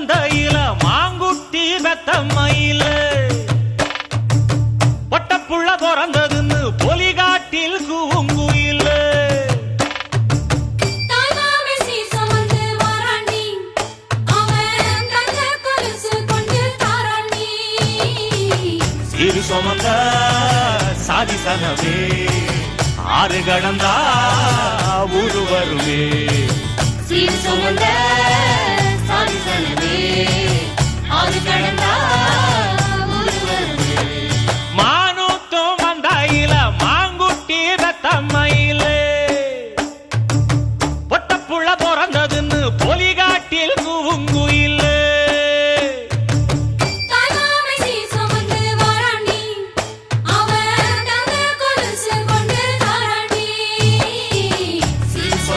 மந்தையில மாங்குட்டி வெத்த மயில பொட்டப்புள்ள பிறந்ததுன்னு பொலிகாட்டில் கூங்குயில சிறு சுமந்த சாதி சனவே ஆறு கடந்தா ஊரு வருவே சிறு சுமந்த